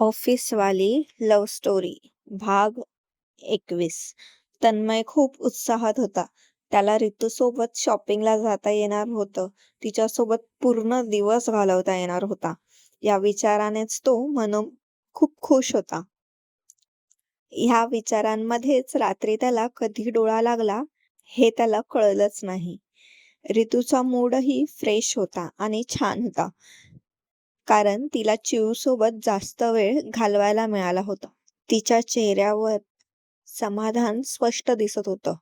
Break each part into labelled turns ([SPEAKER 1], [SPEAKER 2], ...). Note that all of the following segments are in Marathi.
[SPEAKER 1] ऑफिसवाली लव्ह स्टोरी भाग एकवीस तन्मय खूप उत्साहात होता. त्याला रितूसोबत शॉपिंगला जाता येणार होतं. तिच्यासोबत पूर्ण दिवस घालवता येणार होता. या विचारानेच तो मन खूप खुश होता. ह्या विचारांमध्येच रात्री त्याला कधी डोळा लागला हे त्याला कळलंच नाही. ऋतूचा मूडही फ्रेश होता आणि छान होता. कारण तिला चिऊसोबत जास्त वेळ घालवायला मिळाला होता. तिच्या चेहऱ्यावर समाधान स्पष्ट दिसत होतं.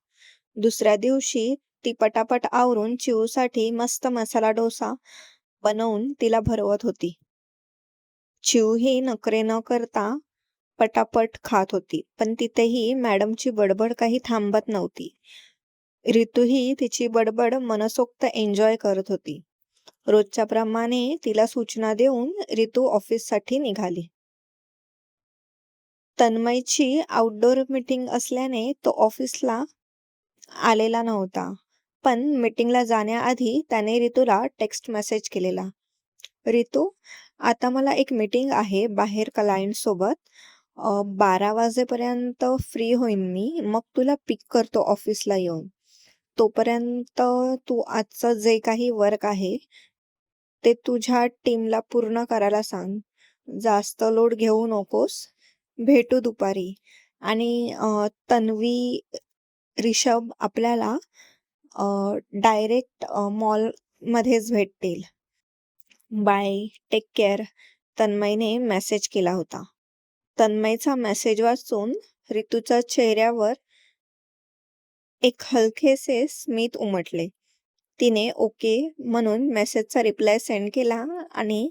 [SPEAKER 1] दुसऱ्या दिवशी ती पटापट आवरून चिऊसाठी मस्त मसाला डोसा बनवून तिला भरवत होती. चिऊही नखरे न करता पटापट खात होती. पण तिथेही मॅडमची बडबड काही थांबत नव्हती. ऋतूही तिची बडबड मनसोक्त एन्जॉय करत होती. रोजच्या प्रमाणे तिला सूचना देऊन रितू ऑफिससाठी निघाली. तन्मयची आउटडोअर मीटिंग असल्याने तो ऑफिसला आलेला नव्हता. पण मीटिंगला जाण्याआधी त्याने रितूला टेक्स्ट मेसेज केलेला. रितू, आता मला एक मीटिंग आहे बाहेर क्लायंट सोबत. बारा वाजेपर्यंत फ्री होईन मी. मग तुला पिक करतो ऑफिसला येऊन. तोपर्यंत तू आजचं जे काही वर्क आहे ते तुझ्या टीमला पूर्ण करायला सांग. जास्त लोड घेऊ नकोस. भेटू दुपारी. आणि तन्वी, रिषभ आपल्याला डायरेक्ट मॉलमध्येच भेटतील. बाय. Take care. तन्मयने मेसेज केला होता. तन्मयचा मेसेज वाचून ऋतूच्या चेहऱ्यावर एक हलकेसे स्मित उमटले. तिने ओके म्हणून मेसेजचा रिप्लाय सेंड केला आणि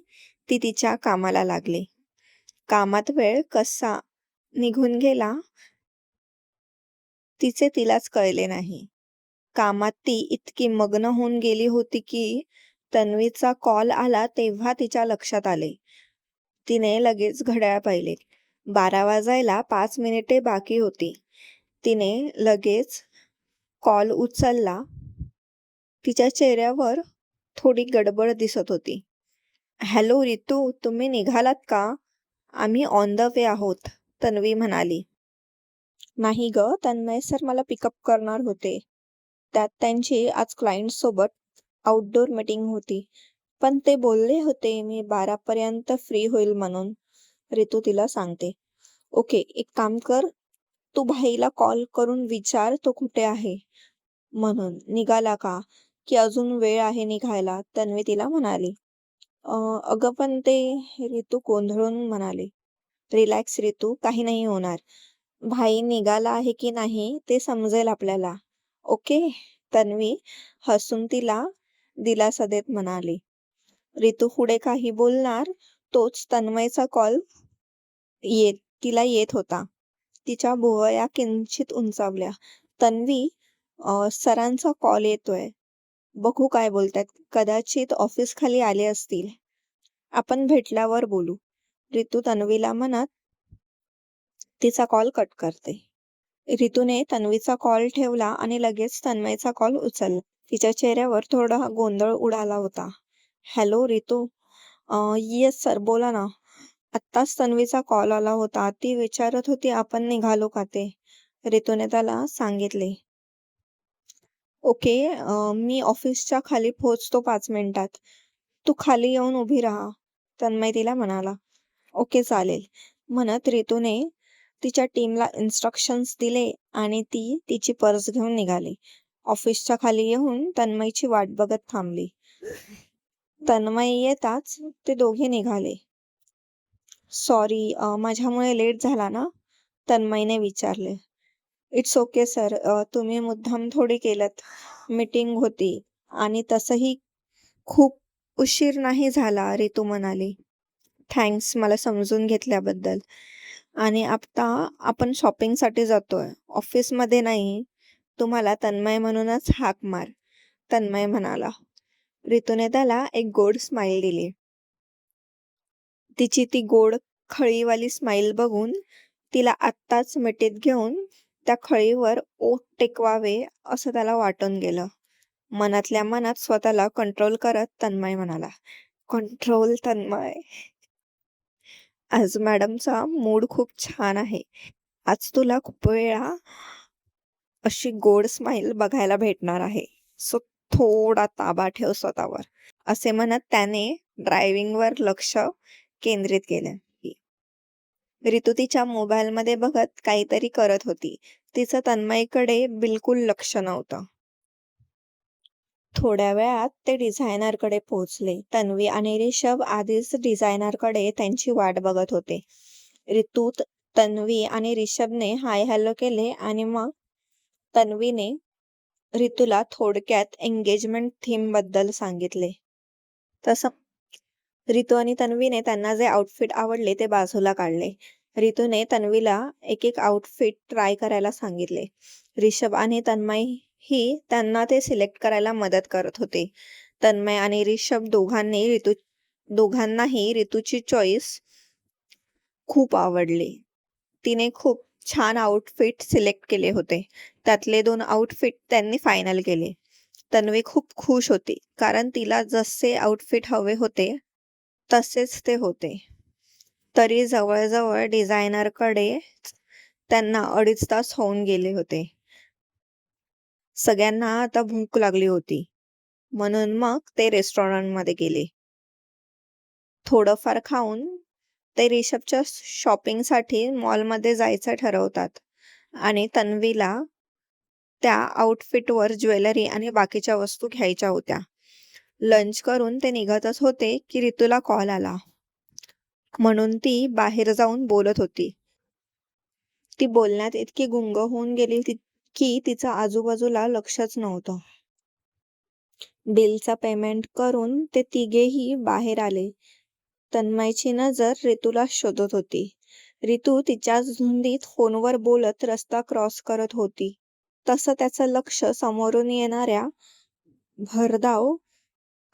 [SPEAKER 1] ती तिच्या कामाला लागली. कामात वेळ कसा निघून गेला तिचे तिलाच कळले नाही. कामात ती इतकी मग्न होऊन गेली होती की तन्वीचा कॉल आला तेव्हा तिच्या लक्षात आले. तिने लगेच घड्याळ पाहिले. बारा वाजायला पाच मिनिटे बाकी होती. तिने लगेच कॉल उचलला. तिच्या चेहऱ्यावर थोडी गडबड दिसत होती. हॅलो रितू, तुम्ही निघालात का? आम्ही ऑन द वे आहोत, तन्वी म्हणाली. नाही ग तन्मय सर मला पिकअप करणार होते. त्यात त्यांची आज क्लायंटसोबत आउटडोअर मीटिंग होती. पण ते बोलले होते मी बारापर्यंत फ्री होईल म्हणून. रितू तिला सांगते. ओके, एक काम कर, तू भाईला कॉल करून विचार तो कुठे आहे म्हणून. निघाला का, की अजून वेळ आहे निघायला, तन्वी तिला म्हणाली. अगं पण ते, रितू गोंधळून म्हणाले रिलॅक्स रितू, काही नाही होणार. भाई निघाला आहे की नाही ते समजेल आपल्याला. ओके? तन्वी हसून तिला दिलासा देत म्हणाली. रितू पुढे काही बोलणार तोच तन्मयचा कॉल येत तिला येत होता. तिच्या भुवया किंचित उंचावल्या. तन्वी, सरांचा कॉल येतोय. बघू काय बोलतात कदाचित ऑफिस खाली आले असतील. आपण भेटल्यावर बोलू. रितू तन्वीला म्हणत तिचा कॉल कट करते. रितूने तन्वीचा कॉल ठेवला आणि लगेच तन्मयचा कॉल उचलला. तिच्या चेहऱ्यावर थोडा गोंधळ उडाला होता. हॅलो रितू. येस सर बोला ना. आत्ताच तन्वीचा कॉल आला होता. ती विचारत होती आपण निघालो का ते. रितूने त्याला सांगितले. ओके, मी ऑफिसच्या खाली पोहोचतो पाच मिनिटात. तू खाली येऊन उभी राहा, तन्मय तिला म्हणाला. ओके चालेल, म्हणत रितूने तिच्या टीमला इन्स्ट्रक्शन्स दिले आणि ती तिची पर्स घेऊन निघाली. ऑफिसच्या खाली येऊन तन्मयची वाट बघत थांबली. तन्मय येताच ते दोघे निघाले. सॉरी, माझ्यामुळे लेट झाला ना? तन्मयने विचारले. इट्स ओके सर, तुम्ही मुद्दाम थोडी केलत मीटिंग होती आणि तसंही खूप उशीर नाही झाला, रितू म्हणाली. थँक्स मला समजून घेतल्याबद्दल. आणि आता आपण शॉपिंगसाठी जातोय, ऑफिसमध्ये नाही. तुम्हाला तन्मय म्हणूनच हाक मार, तन्मय म्हणाला. रितूने त्याला एक गोड स्माईल दिली. तिची ती गोड खळीवाली स्माईल बघून तिला आत्ताच मिठीत घेऊन त्या खळीवर ओठ टेकवावे असं त्याला वाटून गेलं. मनातल्या मनात स्वतःला कंट्रोल करत तन्मय म्हणाला. कंट्रोल तन्मय आज मॅडमचा मूड खूप छान आहे. आज तुला खूप वेळा अशी गोड स्माईल बघायला भेटणार आहे. सो थोडा ताबा ठेव स्वतःवर. असे म्हणत त्याने ड्रायव्हिंगवर लक्ष केंद्रित केले. ऋतू तिच्या मोबाईलमध्ये बघत काहीतरी करत होती. तिचं तन्मयकडे बिलकुल लक्ष नव्हतं. थोड्या वेळात ते डिझायनरकडे पोहोचले. तन्वी आणि रिषभ आधीच डिझायनरकडे त्यांची वाट बघत होते. ऋतूत तन्वी आणि रिषभने हाय हॅलो केले आणि मग तन्वीने ऋतूला थोडक्यात एंगेजमेंट थीमबद्दल सांगितले. तसं रितू आणि तन्वीने त्यांना जे आउटफिट आवडले ते बाजूला काढले. रितूने तन्वीला एक एक आउटफिट ट्राय करायला सांगितले. रिषभ आणि तन्मयही त्यांना ते सिलेक्ट करायला मदत करत होते. तन्मय आणि रिषभ दोघांनी रितू दोघांनाही रितूची चॉईस खूप आवडली. तिने खूप छान आउटफिट सिलेक्ट केले होते. त्यातले दोन आउटफिट त्यांनी फायनल केले. तन्वी खूप खुश होती कारण तिला जसे आउटफिट हवे होते तसेच ते होते. तरी जवळजवळ डिझायनरकडे त्यांना अडीच तास होऊन गेले होते. सगळ्यांना आता भूक लागली होती. म्हणून मग ते रेस्टॉरंटमध्ये गेले. थोडंफार खाऊन ते रिषभच्या शॉपिंगसाठी मॉलमध्ये जायचं ठरवतात आणि तन्वीला त्या आउटफिटवर ज्वेलरी आणि बाकीच्या वस्तू घ्यायच्या होत्या. लंच करून ते निघतच होते की रितूला कॉल आला. म्हणून ती बाहेर जाऊन बोलत होती. ती बोलण्यात इतकी गुंग होऊन गेली की तिचं आजूबाजूला लक्षच नव्हतं. बिलचा पेमेंट करून ते तिघेही बाहेर आले. तन्मयची नजर रितूला शोधत होती. रितू तिच्या धुंदीत फोनवर बोलत रस्ता क्रॉस करत होती. तसं त्याचं लक्ष समोरून येणाऱ्या भरधाव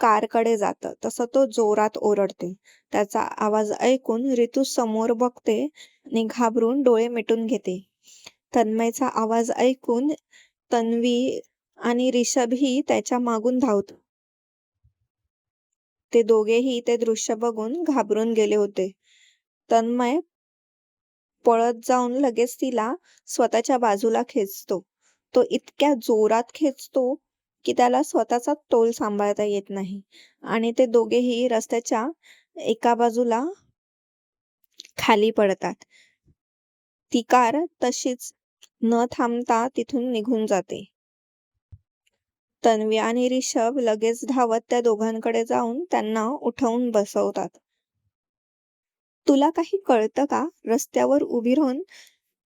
[SPEAKER 1] कारकडे जातं तसं तो जोरात ओरडते. त्याचा आवाज ऐकून रितू समोर बघते आणि घाबरून डोळे मिटून घेते. तन्मयचा आवाज ऐकून तन्वी आणि रिषभही त्याच्या मागून धावत ते दोघेही ते दृश्य बघून घाबरून गेले होते. तन्मय पळत जाऊन लगेच तिला स्वतःच्या बाजूला खेचतो. तो इतक्या जोरात खेचतो की त्याला स्वतःचा तोल सांभाळता येत नाही आणि ते दोघेही रस्त्याच्या एका बाजूला खाली पडतात. ती कार तशीच न थांबता तिथून निघून जाते. तन्वी आणि रिषभ लगेच धावत त्या दोघांकडे जाऊन त्यांना उठवून बसवतात. तुला काही कळतं का? रस्त्यावर उभी राहून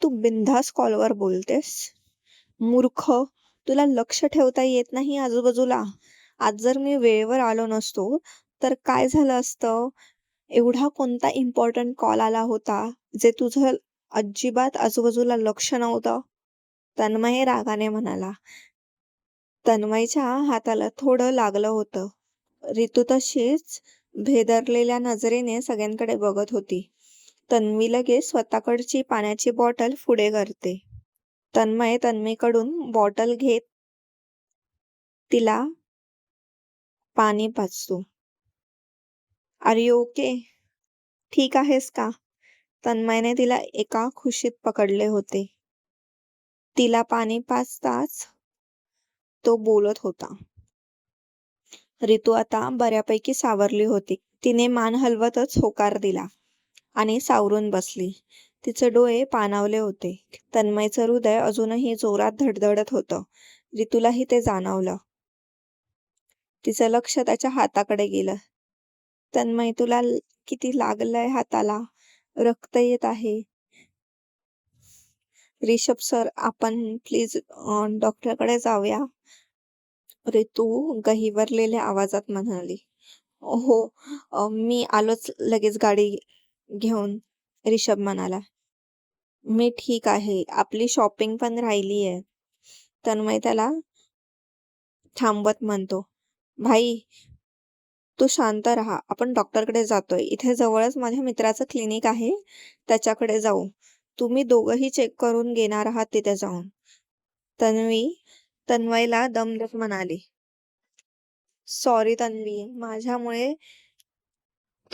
[SPEAKER 1] तू बिंधास कॉलवर बोलतेस. मूर्ख, तुला लक्ष ठेवता येत नाही आजूबाजूला. आज जर मी वेळेवर आलो नसतो तर काय झालं असतं? एवढा कोणता इम्पॉर्टंट कॉल आला होता जे तुझं अजिबात आजूबाजूला लक्ष नव्हतं? तन्मय रागाने म्हणाला. तन्मयच्या हाताला थोडं लागलं होतं. रितू तशीच भेदरलेल्या नजरेने सगळ्यांकडे बघत होती. तन्वी लगेच स्वतःकडची पाण्याची बॉटल पुढे करते. तन्मय तन्वीकडून बॉटल घेत तिला पाणी पाचतो आर यू ओके? ठीक आहेस का? तन्मयने तिला एका खुशीत पकडले होते. तिला पाणी पाचताच तो बोलत होता. रितू आता बऱ्यापैकी सावरली होती. तिने मान हलवतच होकार दिला आणि सावरून बसली. तिचे डोळे पाणावले होते. तन्मयचं हृदय अजूनही जोरात धडधडत होतं. रितूलाही ते जाणवलं. तिचं लक्ष त्याच्या हाताकडे गेलं. तन्मय तुला किती लागलंय हाताला? रक्त येत आहे. रिषभ सर आपण प्लीज डॉक्टरकडे जाऊया. रितू गहिवरलेल्या आवाजात म्हणाली. हो मी आलोच लगेच गाडी घेऊन रिषभ म्हणाला. मी ठीक आहे आपली शॉपिंग पण राहिली आहे. तन्मय त्याला थांबवत म्हणतो. भाई तू शांत राहा आपण डॉक्टरकडे जातोय. इथे जवळच माझ्या मित्राचं क्लिनिक आहे त्याच्याकडे जाऊ. तुम्ही दोघंही चेक करून घेणार आहात तिथे जाऊन. तन्वी तन्वयला दम म्हणाली. सॉरी तन्वी माझ्यामुळे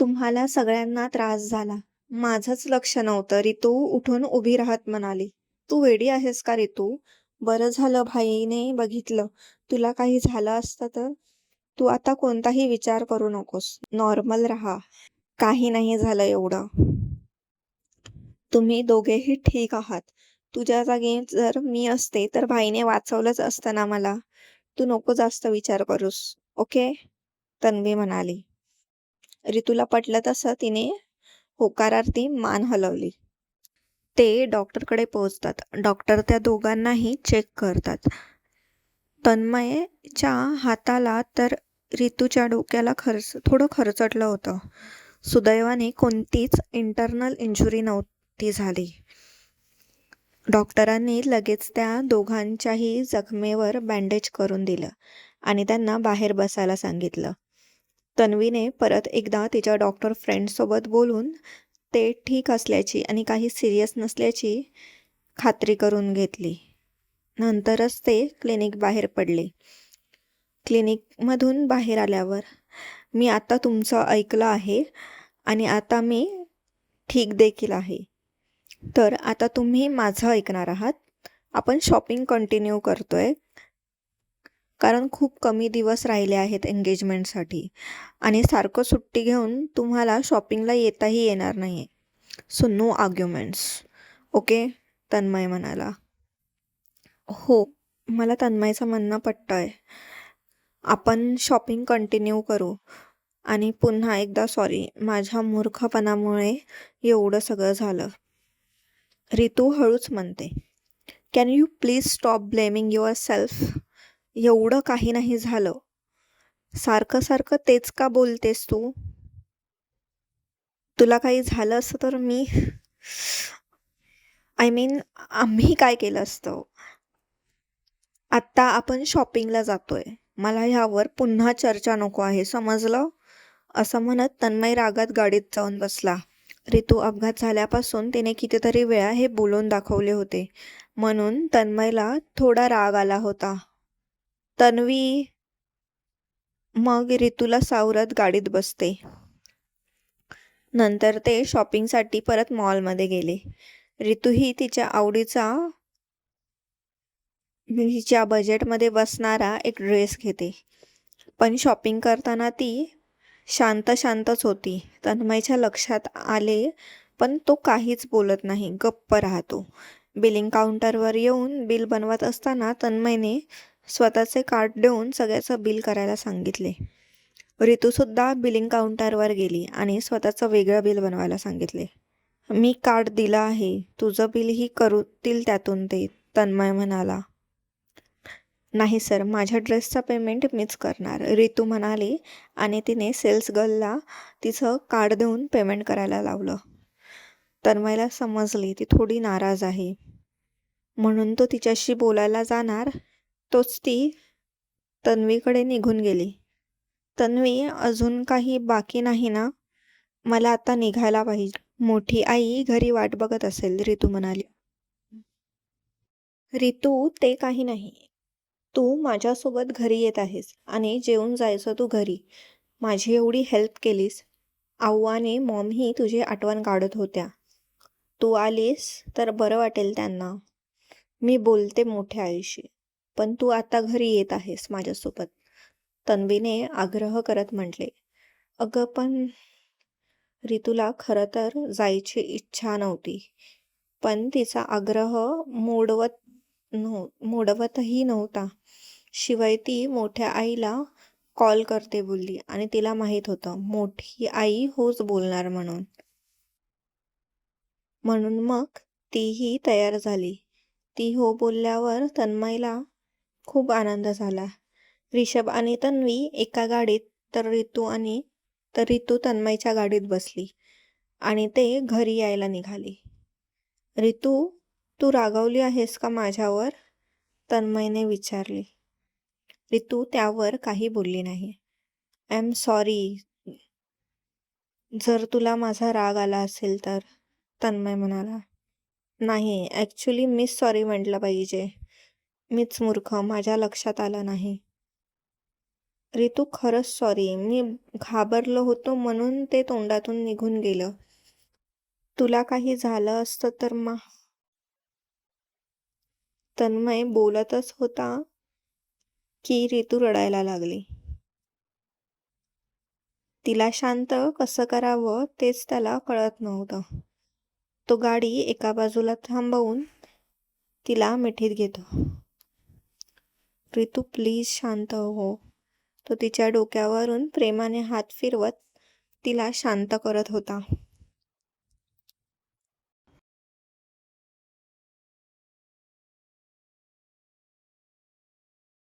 [SPEAKER 1] तुम्हाला सगळ्यांना त्रास झाला. माझंच लक्ष नव्हतं. रितू उठून उभी राहत म्हणाली तू वेडी आहेस का रितू? बरं झालं भाईने बघितलं. तुला काही झालं असतं तर? तू आता कोणताही विचार करू नकोस. नॉर्मल राहा. काही नाही झालं एवढं. तुम्ही दोघेही ठीक आहात. तुझ्या जागी जर मी असते तर भाईने वाचवलंच असतं ना मला. तू नको जास्त विचार करूस. ओके? तन्वी म्हणाली. रितूला पटलं तसं तिने होकारार्थी मान हलवली. ते डॉक्टरकडे पोहोचतात. डॉक्टर त्या दोघांनाही चेक करतात. तन्मयच्या हाताला तर रितूच्या डोक्याला खर्च थोडं खरचटलं होतं. सुदैवाने कोणतीच इंटरनल इंजुरी नव्हती झाली. डॉक्टरांनी लगेच त्या दोघांच्याही जखमेवर बँडेज करून दिलं आणि त्यांना बाहेर बसायला सांगितलं. तन्वीने परत एकदा तिच्या डॉक्टर फ्रेंडसोबत बोलून ते ठीक असल्याची आणि काही सिरियस नसल्याची खात्री करून घेतली. नंतरच ते क्लिनिक बाहेर पडले. क्लिनिकमधून बाहेर आल्यावर मी आता तुमचं ऐकलं आहे आणि आता मी ठीक देखील आहे. तर आता तुम्ही माझं ऐकणार आहात. आपण शॉपिंग कंटिन्यू करतो आहे कारण खूप कमी दिवस राहिले आहेत एंगेजमेंटसाठी आणि सारखं सुट्टी घेऊन तुम्हाला शॉपिंगला येताही येणार नाही आहे so no arguments okay Tanmay म्हणाला. हो मला तन्मयचं म्हणणं पटतं आहे. आपण शॉपिंग कंटिन्यू करू. आणि पुन्हा एकदा सॉरी माझ्या मूर्खपणामुळे एवढं सगळं झालं. रितू हळूच म्हणते can you please stop blaming yourself एवढं काही नाही झालं. सारखं सारखं तेच का बोलतेस तू? तुला काही झालं असतं तर मी आय मीन आम्ही काय केलं असतं? आत्ता आपण शॉपिंगला जातोय. मला ह्यावर पुन्हा चर्चा नको आहे समजलं? असं म्हणत तन्मय रागात गाडीत जाऊन बसला. रितू अपघात झाल्यापासून तिने कितीतरी वेळा हे बोलून दाखवले होते. म्हणून तन्मयला थोडा राग आला होता. तन्वी मग रितूला सावरत गाडीत बसते. नंतर ते शॉपिंगसाठी परत मॉलमध्ये गेले. रितूही तिच्या आवडीचा तिच्या बजेटमध्ये बसणारा एक ड्रेस घेते. पण शॉपिंग करताना ती शांत शांतच होती. तन्मयच्या लक्षात आले पण तो काहीच बोलत नाही. गप्प राहतो. बिलिंग काउंटरवर येऊन बिल बनवत असताना तन्मयने स्वतःचे कार्ड देऊन सगळ्याचं बिल करायला सांगितले. रितूसुद्धा बिलिंग काउंटरवर गेली आणि स्वतःचं वेगळं बिल बनवायला सांगितले. मी कार्ड दिलं आहे. तुझं बिलही करूतील त्यातून ते तन्मय म्हणाला. नाही सर माझ्या ड्रेसचा पेमेंट मीच करणार रितू म्हणाली आणि तिने सेल्स गर्लला तिचं कार्ड देऊन पेमेंट करायला लावलं. तन्मयला समजली ती थोडी नाराज आहे. म्हणून तो तिच्याशी बोलायला जाणार तोच ती तन्वीकडे निघून गेली. तन्वी अजून काही बाकी नाही ना? मला आता निघायला पाहिजे. मोठी आई घरी वाट बघत असेल रितू म्हणाली. रितू ते काही नाही. तू माझ्यासोबत घरी येत आहेस आणि जेवून जायचं तू घरी. माझी एवढी हेल्प केलीस. आव्वाने मॉमही तुझी आठवण काढत होत्या. तू आलीस तर बरं वाटेल त्यांना. मी बोलते मोठ्या आईशी. पण तू आता घरी येत आहेस माझ्यासोबत. तन्वीने आग्रह करत म्हटले. अगं पण रितूला खरं तर जायची इच्छा नव्हती. पण तिचा आग्रह मोडवत नव्ह मोडवतही नव्हता. शिवाय ती मोठ्या आईला कॉल करते बोलली आणि तिला माहीत होतं मोठी आई होच बोलणार म्हणून. म्हणून मग तीही तयार झाली. ती हो बोलल्यावर तन्मयला खूप आनंद झाला. रिषभ आणि तन्वी एका गाडीत तर रितू आणि तर रितू तन्मयच्या गाडीत बसली आणि ते घरी यायला निघाली. रितू तू रागावली आहेस का माझ्यावर? तन्मयने विचारले. रितू त्यावर काही बोलली नाही. आय एम सॉरी जर तुला माझा राग आला असेल तर तन्मय म्हणाला. नाही ॲक्च्युली मिस सॉरी म्हटलं पाहिजे. मीच मूर्ख माझ्या लक्षात आलं नाही. रितू खरंच सॉरी मी घाबरलो होतो म्हणून ते तोंडातून निघून गेलं. तुला काही झालं असतं तर मा तन्मय बोलतच होता की रितू रडायला लागली. तिला शांत कसं करावं तेच त्याला कळत नव्हतं. तो गाडी एका बाजूला थांबवून तिला मिठीत घेतो. रितू प्लीज शांत हो. तो तिच्या डोक्यावरून प्रेमाने हात फिरवत तिला शांत करत होता.